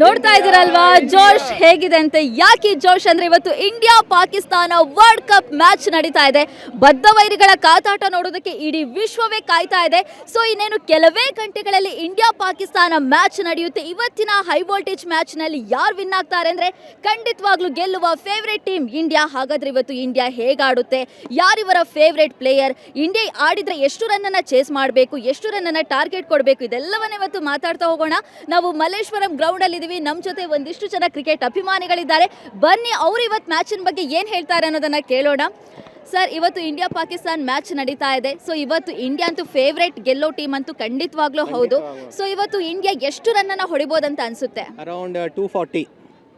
ನೋಡ್ತಾ ಇದೀರಲ್ವಾ ಜೋಶ್ ಹೇಗಿದೆ ಅಂತ? ಯಾಕೆ ಜೋಶ್ ಅಂದ್ರೆ ಇವತ್ತು India Pakistan world cup match ನಡೀತಾ ಇದೆ. ಬದ್ಧ ವೈರಿಗಳ ಕಾತಾಟ ನೋಡೋದಕ್ಕೆ ಇಡೀ ವಿಶ್ವವೇ ಕಾಯ್ತಾ ಇದೆ. ಸೊ ಇನ್ನೇನು ಕೆಲವೇ ಗಂಟೆಗಳಲ್ಲಿ ಇಂಡಿಯಾ ಪಾಕಿಸ್ತಾನ ಮ್ಯಾಚ್ ನಡೆಯುತ್ತೆ. ಇವತ್ತಿನ ಹೈ ವೋಲ್ಟೇಜ್ ಮ್ಯಾಚ್ನಲ್ಲಿ ಯಾರು ವಿನ್ ಆಗ್ತಾರೆ ಅಂದ್ರೆ ಖಂಡಿತವಾಗ್ಲೂ ಗೆಲ್ಲುವ ಫೇವ್ರೇಟ್ ಟೀಮ್ ಇಂಡಿಯಾ. ಹಾಗಾದ್ರೆ ಇವತ್ತು ಇಂಡಿಯಾ ಹೇಗಾಡುತ್ತೆ? ಯಾರಿವರ ಫೇವ್ರೇಟ್ ಪ್ಲೇಯರ್ ಇಂಡಿಯಾ ಆಡಿದ್ರೆ ಎಷ್ಟು ರನ್ ಅನ್ನ ಚೇಸ್ ಮಾಡಬೇಕು? ಎಷ್ಟು ರನ್ ಅನ್ನ ಟಾರ್ಗೆಟ್ ಕೊಡಬೇಕು? ಇದೆಲ್ಲವನ್ನ ಇವತ್ತು ಮಾತಾಡ್ತಾ ಹೋಗೋಣ. ನಾವು ಮಲ್ಲೇಶ್ವರಂ ಗ್ರೌಂಡ್ ಅಲ್ಲಿ ಇದೀವಿ ನಮ್ಮ ಜೊತೆ ಒಂದಿಷ್ಟು ಜನ ಕ್ರಿಕೆಟ್ ಅಭಿಮಾನಿಗಳಿದ್ದಾರೆ. ಬನ್ನಿ ಅವರು ಇವತ್ತು ಮ್ಯಾಚಿನ ಬಗ್ಗೆ ಏನು ಹೇಳ್ತಾರೆ ಅನ್ನೋದನ್ನ ಕೇಳೋಣ. ಸರ್ ಇವತ್ತು ಇಂಡಿಯಾ ಪಾಕಿಸ್ತಾನ್ ಮ್ಯಾಚ್ ನಡೀತಾ ಇದೆ. ಸೊ ಇವತ್ತು ಇಂಡಿಯಾ ಅಂತೂ ಫೇವ್ರೇಟ್ ಗೆಲ್ಲೋ ಟೀಮ್ ಅಂತೂ ಖಂಡಿತವಾಗ್ಲೂ ಹೌದು. ಸೊ ಇವತ್ತು ಇಂಡಿಯಾ ಎಷ್ಟು ರನ್ ಅನ್ನ ಅಂತ ಅನ್ಸುತ್ತೆ around two forty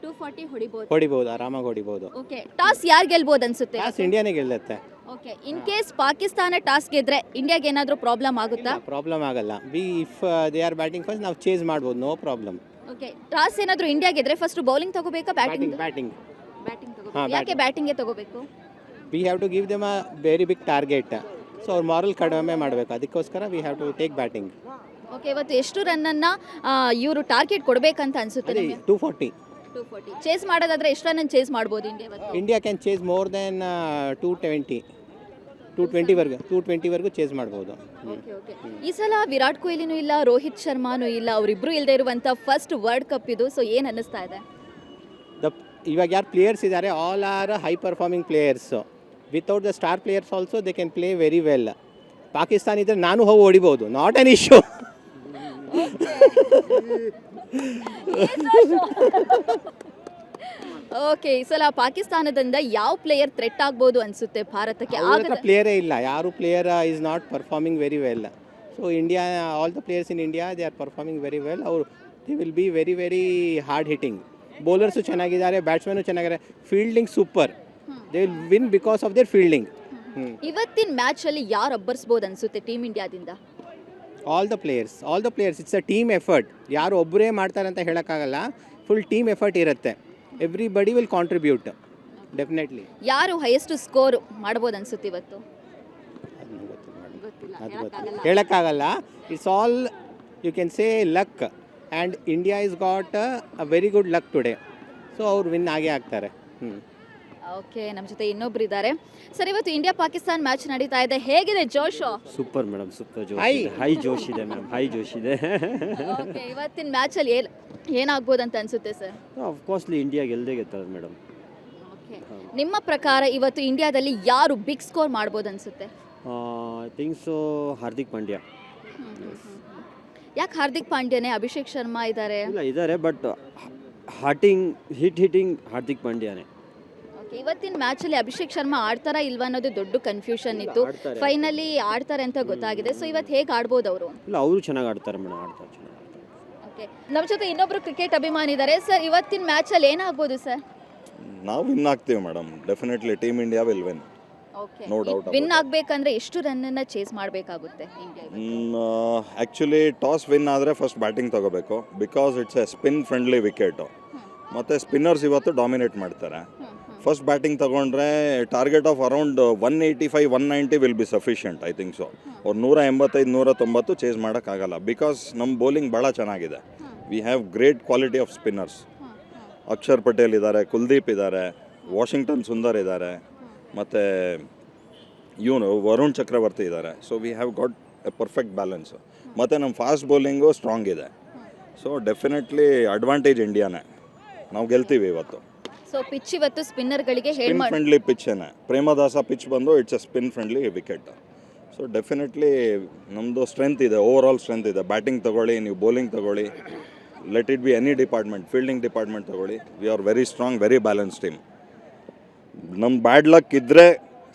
two forty ಹೊಡಿಬೋದು. ಹೊಡಿಬೋದು ಆರಾಮಾಗಿ ಹೊಡಿಬೋದು. ಓಕೆ ಟಾಸ್ ಯಾರು ಗೆಲ್ಬೋದು ಅನ್ಸುತ್ತೆ? ಟಾಸ್ ಇಂಡಿಯಾನೇ ಗೆಲ್ಲುತ್ತೆ. Okay in case Pakistan toss ಗೆದ್ರೆ ಇಂಡಿಯಾಗೆ ಏನಾದರೂ ಪ್ರಾಬ್ಲಮ್ ಆಗುತ್ತಾ? ಪ್ರಾಬ್ಲಮ್ ಆಗಲ್ಲ. We if they are batting first ನಾವು ಚೇಸ್ ಮಾಡ್ಬೋದು. ನೋ ಪ್ರಾಬ್ಲಮ್ ಓಕೆ ಟಾಸ್ ಏನಾದರೂ ಇಂಡಿಯಾ ಗೆದ್ರೆ ಫಸ್ಟ್ ಬೌಲಿಂಗ್ ತಗೋಬೇಕಾ ಬ್ಯಾಟಿಂಗ್ ಬ್ಯಾಟಿಂಗ್ ಬ್ಯಾಟಿಂಗ್ ಬ್ಯಾಟಿಂಗ್ ಹಾ, ತಗೋಬೇಕು ಯಾಕೆ ಬ್ಯಾಟಿಂಗ್ಗೆ ತಗೋಬೇಕು? We have to give them a very big target so ಅವ್ರ ಮಾರಲ್ ಕಡಿಮೆ ಮಾಡಬೇಕು. ಅದಕ್ಕೋಸ್ಕರ we have to take batting okay ಇವತ್ತು ಎಷ್ಟು ರನ್ನನ್ನ ಇವರು ಟಾರ್ಗೆಟ್ ಕೊಡಬೇಕಂತ ಅನ್ಸುತ್ತೆ ಅದೇ ನಿಮಗೆ? Two forty two forty chase ಮಾಡೋದಾದ್ರೆ ಎಷ್ಟು ರನ್ ಚೇಸ್ ಮಾಡ್ಬೋದು ಇಂಡಿಯಾ ಇವತ್ತು? India can chase more than two twenty two ಟ್ವೆಂಟಿವರೆಗೂ two ಟ್ವೆಂಟಿವರೆಗೂ ಚೇಸ್ ಮಾಡ್ಬೋದು. ಓಕೆ ಓಕೆ ಈ ಸಲ ವಿರಾಟ್ ಕೊಹ್ಲಿನೂ ಇಲ್ಲ ರೋಹಿತ್ ಶರ್ಮಾನೂ ಇಲ್ಲ ಅವರಿಬ್ರು ಇಲ್ಲದೆ ಇರುವಂಥ ಫಸ್ಟ್ ವರ್ಲ್ಡ್ ಕಪ್ ಇದು ಸೊ ಏನು ಅನ್ನಿಸ್ತಾ ಇದೆ? ದ ಇವಾಗ ಯಾರು ಪ್ಲೇಯರ್ಸ್ ಇದ್ದಾರೆ all are high performing players without the star players also they can play very well Pakistan ಇದ್ರೆ ನಾನು ಹೋಗಿ ಹೊಡಿಬೋದು ನಾಟ್ ಅನ್ ಇಶ್ಯೂ ಓಕೆ ಈ ಸಲ ಪಾಕಿಸ್ತಾನದಿಂದ ಯಾವ ಪ್ಲೇಯರ್ ಥ್ರೆಟ್ ಆಗ್ಬೋದು ಅನ್ಸುತ್ತೆ ಭಾರತಕ್ಕೆ? ಆಗ ಪ್ಲೇಯರೇ ಇಲ್ಲ ಯಾರು player is not performing very well so India all the players in India they are performing very well ಅವರು the will be very very hard hitting bowlers ಚೆನ್ನಾಗಿದ್ದಾರೆ ಬ್ಯಾಟ್ಸ್ಮನ್ನು ಚೆನ್ನಾಗಿದ್ದಾರೆ. Fielding super they will win because of their fielding ಇವತ್ತಿನ match ಅಲ್ಲಿ ಯಾರು ಅಬ್ಬರಿಸ್ಬೋದು ಅನ್ಸುತ್ತೆ team ಇಂಡಿಯಾದಿಂದ all the players all the players it's a team effort ಯಾರು ಒಬ್ಬರೇ ಮಾಡ್ತಾರೆ ಅಂತ ಹೇಳೋಕ್ಕಾಗಲ್ಲ. ಫುಲ್ ಟೀಮ್ ಎಫರ್ಟ್ ಇರುತ್ತೆ. ಎವ್ರಿ ಬಡಿ ವಿಲ್ ಕಾಂಟ್ರಿಬ್ಯೂಟ್ ಡೆಫಿನೆಟ್ಲಿ ಯಾರು ಹೈಯೆಸ್ಟ್ ಸ್ಕೋರ್ ಮಾಡ್ಬೋದು ಅನ್ಸುತ್ತೆ ಇವತ್ತು? ಅದು ಗೊತ್ತಿಲ್ಲ. ಹೇಳೋಕ್ಕಾಗಲ್ಲ. It's all you can say luck and India is got a very good luck today so ಅವ್ರು ವಿನ್ ಆಗೇ ಆಗ್ತಾರೆ. ಹ್ಞೂ ಓಕೆ ನಮ್ಮ ಜೊತೆ ಇನ್ನೊಬ್ರು ಇದ್ದಾರೆ ಸರ್ ಇವತ್ತು ಇಂಡಿಯಾ ಪಾಕಿಸ್ತಾನ್ ಮ್ಯಾಚ್ ನಡೀತಾ ಇದೆ. ಹೇಗಿದೆ ಜೋಶ್? ಸೂಪರ್ ಮೇಡಮ್ ಸೂಪರ್ ಜೋಶ್. ಇದೆ. ಹೈ ಜೋಶ್ ಇದೆ ಮೇಡಮ್ ಹೈ ಜೋಶ್ ಇದೆ. ಓಕೆ ಇವತ್ತಿನ ಮ್ಯಾಚ್ ಅಲ್ಲಿ ಏನ್ ಏನಾಗ್ಬೋದು ಅಂತ ಅನ್ಸುತ್ತೆ sir? Of of coursely India ಗೆಲ್ಲದೆ ಗೆಲ್ತಾರೆ ಮೇಡಮ್. ಓಕೆ. ನಿಮ್ಮ ಪ್ರಕಾರ ಇವತ್ತು ಇಂಡಿಯಾದಲ್ಲಿ ಯಾರು ಬಿಗ್ ಸ್ಕೋರ್ ಮಾಡ್ಬೋದು ಅನ್ಸುತ್ತೆ? I think so Hardik Pandya. ಯಾಕೆ ಹಾರ್ದಿಕ್ ಪಾಂಡ್ಯನೇ? ಅಭಿಷೇಕ್ ಶರ್ಮಾ ಇದ್ದಾರೆ. ಇಲ್ಲ ಇದ್ದಾರೆ but hitting hit hitting Hardik ಪಾಂಡ್ಯನೇ. ಇವತ್ತಿನ ಮ್ಯಾಚ್ ಅಲ್ಲಿ ಅಭಿಷೇಕ್ ಶರ್ಮಾ ಆಡ್ತಾರಾ ಇಲ್ವಾ ಅನ್ನೋದು ದೊಡ್ಡ ಕನ್ಫ್ಯೂಷನ್ ಇತ್ತು. ಆಡ್ತಾರೆ. ಫೈನಲಿ ಆಡ್ತಾರೆ ಅಂತ ಗೊತ್ತಾಗಿದೆ. ಸೊ ಇವತ್ತು ಹೇಗೆ ಆಡ್ಬೋದು ಅವರು? ಇಲ್ಲ ಅವರು ಚೆನ್ನಾಗಿ ಆಡ್ತಾರೆ ಮೇಡಮ್ ಆಡ್ತಾರೆ ಚೆನ್ನಾಗಿ ಓಕೆ ನಮ್ಮ ಜೊತೆ ಇನ್ನೊಬ್ರು ಕ್ರಿಕೆಟ್ ಅಭಿಮಾನಿ ಇದ್ದಾರೆ ಸರ್ ಇವತ್ತಿನ ಮ್ಯಾಚ್ ಅಲ್ಲಿ ಏನಾಗ್ಬೋದು ಸರ್ ನಾವು ವಿನ್ ಆಗ್ತೀವಿ madam. Definitely team India will win okay No doubt about win ಆಗ್ಬೇಕಂದ್ರೆ ಎಷ್ಟು ರನ್ ಅನ್ನ ಚೇಸ್ ಮಾಡಬೇಕಾಗುತ್ತೆ ಆ್ಯಕ್ಚುಲಿ ಟಾಸ್ ವಿನ್ ಆದರೆ ಫಸ್ಟ್ ಬ್ಯಾಟಿಂಗ್ ತಗೋಬೇಕು. Because it's a spin friendly wicket ಮತ್ತು ಸ್ಪಿನ್ನರ್ಸ್ ಇವತ್ತು ಡಾಮಿನೇಟ್ ಮಾಡ್ತಾರೆ. ಫಸ್ಟ್ ಬ್ಯಾಟಿಂಗ್ ತಗೊಂಡ್ರೆ target of around one eighty five one ninety will be sufficient I think so ಅವ್ರು ನೂರ ಎಂಬತ್ತೈದು ನೂರ ತೊಂಬತ್ತು ಚೇಸ್ ಮಾಡೋಕ್ಕಾಗಲ್ಲ ಬಿಕಾಸ್ ನಮ್ಮ ಬೌಲಿಂಗ್ ಭಾಳ ಚೆನ್ನಾಗಿದೆ we have great quality of spinners Akshar Patel ಇದ್ದಾರೆ ಕುಲ್ದೀಪ್ ಇದ್ದಾರೆ ವಾಷಿಂಗ್ಟನ್ ಸುಂದರ್ ಇದ್ದಾರೆ ಮತ್ತು ಇವನು ವರುಣ್ ಚಕ್ರವರ್ತಿ ಇದ್ದಾರೆ. So we have got a perfect balance ಮತ್ತು ನಮ್ಮ ಫಾಸ್ಟ್ ಬೌಲಿಂಗು ಸ್ಟ್ರಾಂಗ್ ಇದೆ. ಸೊ ಡೆಫಿನೆಟ್ಲಿ ಅಡ್ವಾಂಟೇಜ್ ಇಂಡಿಯಾನೇ ನಾವು ಗೆಲ್ತೀವಿ ಇವತ್ತು. ಸೊ ಪಿಚ್ ಇವತ್ತು ಸ್ಪಿನ್ನರ್ಗಳಿಗೆ ಹೇಳಿ ಸ್ಪಿನ್ ಮಾಡಿ ಫ್ರೆಂಡ್ಲಿ ಪಿಚ್ಚೇನೆ ಪ್ರೇಮದಾಸ ಪಿಚ್ ಬಂದು it's a spin friendly wicket so definitely ನಮ್ಮದು ಸ್ಟ್ರೆಂತ್ ಇದೆ ಓವರ್ ಆಲ್ ಸ್ಟ್ರೆಂತ್ ಇದೆ. ಬ್ಯಾಟಿಂಗ್ ತಗೊಳ್ಳಿ ನೀವು ಬೌಲಿಂಗ್ ತಗೊಳ್ಳಿ. Let it be any department fielding department ತಗೊಳ್ಳಿ. We are very strong very balance team ನಮ್ಮ ಬ್ಯಾಡ್ ಲಕ್ ಇದ್ರೆ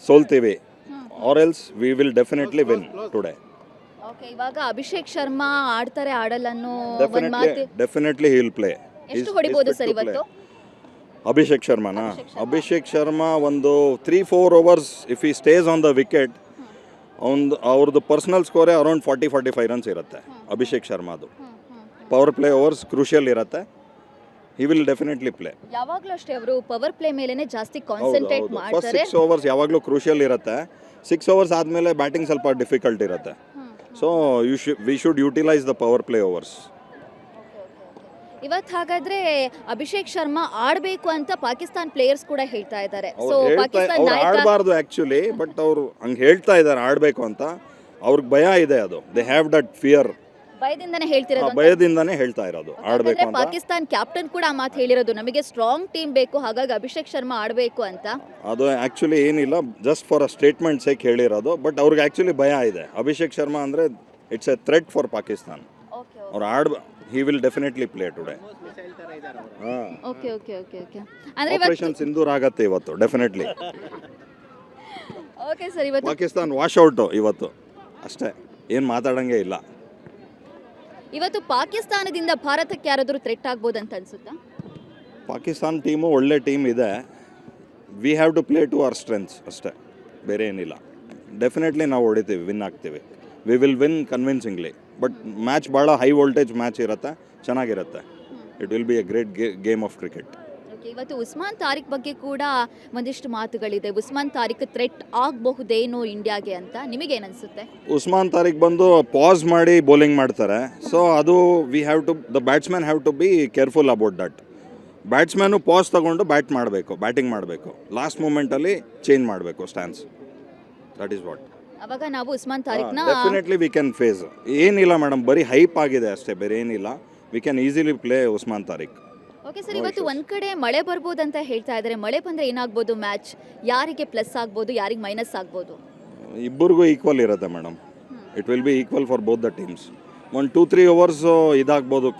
ಸೋಲ್ತೀವಿ. Or else we will definitely win today okay ಇವಾಗ ಅಭಿಷೇಕ್ ಶರ್ಮಾ ಆಡ್ತಾರೆ ಆಡಲ್ಲ ಅನ್ನೋ ಒಂದು ಡೆಫಿನೆಟ್ಲಿ ಮಾತು ಡೆಫಿನೆಟ್ಲಿ ಹಿ ವಿಲ್ ಪ್ಲೇ ಎಷ್ಟು ಹೊಡಿಬೋದು ಸರ್ ಇವತ್ತು? ಅಭಿಷೇಕ್ ಶರ್ಮಾನಾ? ಅಭಿಷೇಕ್ ಶರ್ಮಾ. ಒಂದು three four overs if he stays on the wicket ಅವನು ಅವ್ರದ್ದು personal ಸ್ಕೋರೇ around forty forty five runs ಇರುತ್ತೆ ಅಭಿಷೇಕ್ ಶರ್ಮಾದು. ಪವರ್ ಪ್ಲೇ ಓವರ್ಸ್ ಕ್ರೂಷಿಯಲ್ ಇರುತ್ತೆ. ಹಿ ವಿಲ್ ಡೆಫಿನೆಟ್ಲಿ ಪ್ಲೇ ಯಾವಾಗಲೂ ಅಷ್ಟೇ ಅವರು ಪವರ್ ಪ್ಲೇ ಮೇಲೆನೆ ಜಾಸ್ತಿ ಕಾನ್ಸಂಟ್ರೇಟ್ ಫಸ್ಟ್ ಮಾಡ್ತಾರೆ. ಸಿಕ್ಸ್ ಓವರ್ಸ್ ಯಾವಾಗಲೂ ಕ್ರೂಷಿಯಲ್ ಇರುತ್ತೆ. ಸಿಕ್ಸ್ ಓವರ್ಸ್ ಆದಮೇಲೆ ಬ್ಯಾಟಿಂಗ್ ಸ್ವಲ್ಪ ಡಿಫಿಕಲ್ಟ್ ಇರುತ್ತೆ. So you should we should utilise the power play overs ಇವತ್ತು ಹಾಗಾದ್ರೆ ಅಭಿಷೇಕ್ ಶರ್ಮಾ ಆಡ್ಬೇಕು ಅಂತ ಪಾಕಿಸ್ತಾನ್ ಪ್ಲೇಯರ್ಸ್ ಕೂಡ ಹೇಳ್ತಾ ಇದ್ದಾರೆ. ಸೊ ಪಾಕಿಸ್ತಾನ್ ನಾಯಕ ಆಡಬಾರ್ದು ಆ್ಯಕ್ಚುಲಿ ಬಟ್ ಅವರು ಹಂಗೆ ಹೇಳ್ತಾ ಇದ್ದಾರೆ ಆಡಬೇಕು ಅಂತ. ಅವ್ರಿಗೆ ಭಯ ಇದೆ ಅದು. ದೇ ಹ್ಯಾವ್ ದಟ್ ಫಿಯರ್ ಭಯದಿಂದನೇ ಹೇಳ್ತಿರೋದು ಅಂತ. ಭಯದಿಂದಾನೇ ಹೇಳ್ತಾ ಇರೋದು. ಆಡಬೇಕು ಯಾಕಂದ್ರೆ ಅಂತ. ಪಾಕಿಸ್ತಾನ್ ಕ್ಯಾಪ್ಟನ್ ಕೂಡ ಆ ಮಾತು ಹೇಳಿರೋದು. ನಮಗೆ ಸ್ಟ್ರಾಂಗ್ ಟೀಮ್ ಬೇಕು ಹಾಗಾಗಿ ಅಭಿಷೇಕ್ ಶರ್ಮಾ ಆಡಬೇಕು ಅಂತ. ಅದು ಆಕ್ಚುಲಿ ಏನಿಲ್ಲ just for a statement sake ಹೇಳಿರೋದು. ಬಟ್ ಅವ್ರಿಗೆ ಆ್ಯಕ್ಚುಲಿ ಭಯ ಇದೆ. ಅಭಿಷೇಕ್ ಶರ್ಮಾ ಅಂದ್ರೆ it's a threat for Pakistan. ಅವ್ರು add he will definitely play today ಹಾಂ. ಓಕೆ ಓಕೆ ಓಕೆ ಓಕೆ ಅಂದ್ರೆ ಇವತ್ತು ಆಪರೇಷನ್ ಸಿಂಧೂರ್ ಆಗತ್ತೆ ಇವತ್ತು ಡೆಫಿನೆಟ್ಲಿ ಓಕೆ ಸರ್ ಇವತ್ತು ಪಾಕಿಸ್ತಾನ್ ವಾಶ್ ಔಟು ಇವತ್ತು. ಅಷ್ಟೇ ಏನು ಮಾತಾಡಂಗೆ ಇಲ್ಲ. ಇವತ್ತು ಪಾಕಿಸ್ತಾನದಿಂದ ಭಾರತಕ್ಕೆ ಯಾರಾದರೂ ಥ್ರೆಟ್ ಆಗ್ಬೋದು ಅಂತ ಅನ್ಸುತ್ತಾ? ಪಾಕಿಸ್ತಾನ್ ಟೀಮು ಒಳ್ಳೆ ಟೀಮ್ ಇದೆ. We have to play to our strengths ಅಷ್ಟೇ ಬೇರೆ ಏನಿಲ್ಲ. ಡೆಫಿನೆಟ್ಲಿ ನಾವು ಹೊಡಿತೀವಿ ವಿನ್ ಆಗ್ತೀವಿ. We will win convincingly but match ಭಾಳ ಹೈ ವೋಲ್ಟೇಜ್ ಮ್ಯಾಚ್ ಇರುತ್ತೆ ಚೆನ್ನಾಗಿರುತ್ತೆ. It will be a great game of cricket ಇವತ್ತು ಉಸ್ಮಾನ್ ತಾರಿಕ್ ಬಗ್ಗೆ ಕೂಡ ಒಂದಿಷ್ಟು ಮಾತುಗಳಿದೆ. ಉಸ್ಮಾನ್ ತಾರಿಕ್ ಥ್ರೆಟ್ ಆಗಬಹುದೇನೋ ಇಂಡಿಯಾಗೆ ಅಂತ ನಿಮಗೇನು ಅನಿಸುತ್ತೆ ಉಸ್ಮಾನ್ ತಾರಿಕ್ ಬಂದು ಪಾಸ್ ಮಾಡಿ ಬೌಲಿಂಗ್ ಮಾಡ್ತಾರೆ. ಸೊ ಅದು we have to the batsman have to be careful about that batsman pass ತಗೊಂಡು ಬ್ಯಾಟ್ ಮಾಡಬೇಕು ಬ್ಯಾಟಿಂಗ್ ಮಾಡಬೇಕು. ಲಾಸ್ಟ್ ಮೂಮೆಂಟಲ್ಲಿ ಚೇಂಜ್ ಮಾಡಬೇಕು ಸ್ಟ್ಯಾನ್ಸ್ ದಟ್ ಈಸ್ ವಾಟ್ ಅವಾಗ ನಾವು ಉಸ್ಮಾನ್ ತಾರೀಖ್ನ ಡೆಫಿನೆಟ್ಲಿ ವಿ ಕ್ಯಾನ್ ಫೇಸ್ ಏನಿಲ್ಲ ಮೇಡಮ್ ಬರೀ ಹೈಪ್ ಆಗಿದೆ ಅಷ್ಟೇ ಬೇರೆ ಏನಿಲ್ಲ. We can easily play Usman Tariq okay sir ಇವತ್ತು ಒಂದ್ ಕಡೆ ಮಳೆ ಬರ್ಬೋದು ಅಂತ ಹೇಳ್ತಾ ಇದ್ದಾರೆ ಮಳೆ ಬಂದ್ರೆ ಏನಾಗ್ಬೋದು ಮ್ಯಾಚ್ ಯಾರಿಗೆ ಪ್ಲಸ್ ಆಗ್ಬೋದು ಯಾರಿಗೆ ಮೈನಸ್ ಆಗ್ಬೋದು? ಇಬ್ಬರಿಗೂ ಈಕ್ವಲ್ ಇರುತ್ತೆ madam it will be equal for both the teams ಒಂದು ಟೂ ತ್ರೀ ಓವರ್ಸ್ ಇದಾಗ್ಬೋದು.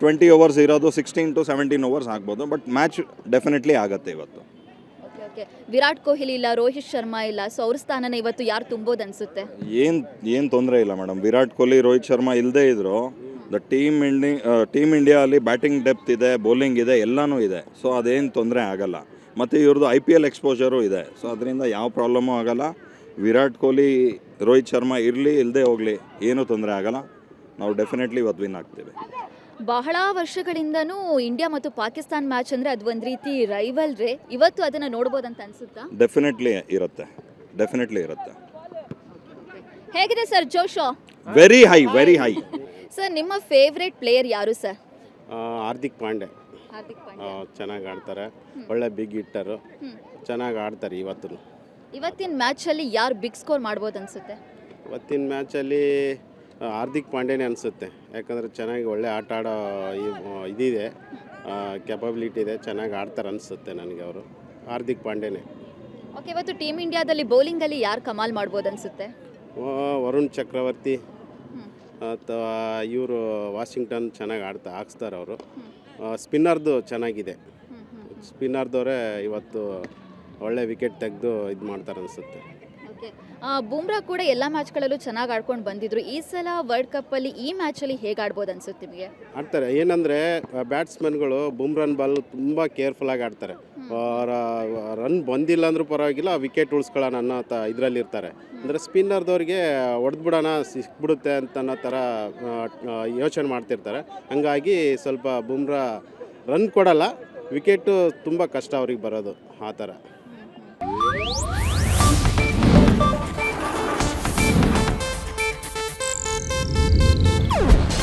ಟ್ವೆಂಟಿ ಓವರ್ಸ್ ಇರೋದು ಸಿಕ್ಸ್ಟೀನ್ ಟು ಸೆವೆಂಟೀನ್ ಓವರ್ಸ್ ಆಗ್ಬೋದು ಬಟ್ ಮ್ಯಾಚ್ ಡೆಫಿನೆಟ್ಲಿ ಆಗುತ್ತೆ ಇವತ್ತು. ವಿರಾಟ್ ಕೊಹ್ಲಿ ಇಲ್ಲ, ರೋಹಿತ್ ಶರ್ಮಾ ಇಲ್ಲ, ಸೊ ಅವ್ರ ಸ್ಥಾನನ ಇವತ್ತು ಯಾರು ತುಂಬೋದು ಅನ್ಸುತ್ತೆ ಏನು ಏನು ತೊಂದರೆ ಇಲ್ಲ ಮೇಡಮ್. ವಿರಾಟ್ ಕೊಹ್ಲಿ, ರೋಹಿತ್ ಶರ್ಮಾ ಇಲ್ಲದೇ ಇದ್ರು the team Indi team India ಅಲ್ಲಿ ಬ್ಯಾಟಿಂಗ್ ಡೆಪ್ತ್ ಇದೆ ಬೌಲಿಂಗ್ ಇದೆ, ಎಲ್ಲನೂ ಇದೆ. ಸೊ ಅದೇನು ತೊಂದರೆ ಆಗಲ್ಲ. ಮತ್ತು ಇವ್ರದ್ದು ಐ ಪಿ ಎಲ್ ಎಕ್ಸ್ಪೋಜರು ಇದೆ. ಸೊ ಅದರಿಂದ ಯಾವ ಪ್ರಾಬ್ಲಮ್ಮು ಆಗಲ್ಲ. ವಿರಾಟ್ ಕೊಹ್ಲಿ, ರೋಹಿತ್ ಶರ್ಮಾ ಇರಲಿ ಇಲ್ಲದೆ ಹೋಗಲಿ, ಏನೂ ತೊಂದರೆ ಆಗಲ್ಲ. ನಾವು ಡೆಫಿನೆಟ್ಲಿ ಇವತ್ತು ವಿನ್ ಆಗ್ತೀವಿ. ಬಹಳ ವರ್ಷಗಳಿಂದನೂ ಇಂಡಿಯಾ ಮತ್ತು ಪಾಕಿಸ್ತಾನ್ ಮ್ಯಾಚ್ ಅಂದ್ರೆ ಅದು ಒಂದು ರೀತಿ ರೈವಲ್ ರೇ ಇವತ್ತು ಅದನ್ನ ಅಂತ ಅನ್ಸುತ್ತಾ? ಡೆಫಿನೆಟ್ಲಿ ಇರುತ್ತೆ. ಡೆಫಿನೆಟ್ಲಿ ಇರುತ್ತೆ. ಹೇಗಿದೆ sir ಜೋಶೋ? Very high very high sir ನಿಮ್ಮ ಫೇವ್ರೆಟ್ ಪ್ಲೇಯರ್ ಯಾರು ಸರ್? ಆ, ಹಾರ್ದಿಕ್ ಪಾಂಡೆ. ಹಾರ್ದಿಕ್ ಪಾಂಡ್ಯ ಚೆನ್ನಾಗಿ ಆಡ್ತಾರೆ. ಒಳ್ಳೆ ಬಿಗ್ ಹಿಟ್ಟರು ಚೆನ್ನಾಗಿ ಆಡ್ತಾರೆ ಇವತ್ತು ಇವತ್ತಿನ ಮ್ಯಾಚಲ್ಲಿ ಯಾರು ಬಿಗ್ ಸ್ಕೋರ್ ಮಾಡ್ಬೋದು ಅನ್ಸುತ್ತೆ? ಇವತ್ತಿನ ಮ್ಯಾಚಲ್ಲಿ ಹಾರ್ದಿಕ್ ಪಾಂಡ್ಯನೇ ಅನಿಸುತ್ತೆ. ಯಾಕಂದರೆ ಚೆನ್ನಾಗಿ ಒಳ್ಳೆ ಆಟ ಆಡೋ ಇದಿದೆ. ಕೆಪಬಿಲಿಟಿ ಇದೆ. ಚೆನ್ನಾಗಿ ಆಡ್ತಾರೆ ಅನಿಸುತ್ತೆ ನನಗೆ ಅವರು. ಹಾರ್ದಿಕ್ ಪಾಂಡ್ಯನೇ ಓಕೆ ಇವತ್ತು ಟೀಮ್ ಇಂಡಿಯಾದಲ್ಲಿ ಬೌಲಿಂಗಲ್ಲಿ ಯಾರು ಕಮಾಲ್ ಮಾಡ್ಬೋದು ಅನಿಸುತ್ತೆ? ವರುಣ್ ಚಕ್ರವರ್ತಿ. ಅಥವಾ ಇವರು ವಾಷಿಂಗ್ಟನ್ ಚೆನ್ನಾಗಿ ಆಡ್ತಾ ಹಾಕ್ಸ್ತಾರೆ ಅವರು. ಸ್ಪಿನ್ನರ್ದು ಚೆನ್ನಾಗಿದೆ. ಸ್ಪಿನ್ನರ್ದವರೇ ಇವತ್ತು ಒಳ್ಳೆ ವಿಕೆಟ್ ತೆಗೆದು ಇದು ಮಾಡ್ತಾರೆ ಅನಿಸುತ್ತೆ. ಬೂಮ್ರಾ ಕೂಡ ಎಲ್ಲ ಮ್ಯಾಚ್ಗಳಲ್ಲೂ ಚೆನ್ನಾಗಿ ಆಡ್ಕೊಂಡು ಬಂದಿದ್ರು. ಈ ಸಲ ವರ್ಲ್ಡ್ ಕಪ್ಪಲ್ಲಿ ಈ ಮ್ಯಾಚಲ್ಲಿ ಹೇಗೆ ಆಡ್ಬೋದು ಅನ್ಸುತ್ತೆ ನಿಮಗೆ? ಆಡ್ತಾರೆ. ಏನಂದರೆ ಬ್ಯಾಟ್ಸ್ಮನ್ಗಳು ಬುಮ್ರನ್ ಬಾಲ್ ತುಂಬ ಕೇರ್ಫುಲ್ಲಾಗಿ ಆಡ್ತಾರೆ. ರನ್ ಬಂದಿಲ್ಲ ಅಂದ್ರೆ ಪರವಾಗಿಲ್ಲ ವಿಕೆಟ್ ಉಳಿಸ್ಕೊಳ್ಳೋಣ ಅನ್ನೋ ತ ಇದರಲ್ಲಿ ಇರ್ತಾರೆ ಅಂದರೆ ಸ್ಪಿನ್ನರ್ದವ್ರಿಗೆ ಹೊಡೆದ್ಬಿಡೋಣ ಸಿಕ್ಬಿಡುತ್ತೆ ಅಂತ ಅನ್ನೋ ಥರ ಯೋಚನೆ ಮಾಡ್ತಿರ್ತಾರೆ. ಹಂಗಾಗಿ ಸ್ವಲ್ಪ ಬುಮ್ರಾ ರನ್ ಕೊಡಲ್ಲ ವಿಕೆಟು ತುಂಬ ಕಷ್ಟ ಅವ್ರಿಗೆ ಬರೋದು ಆ ಥರ.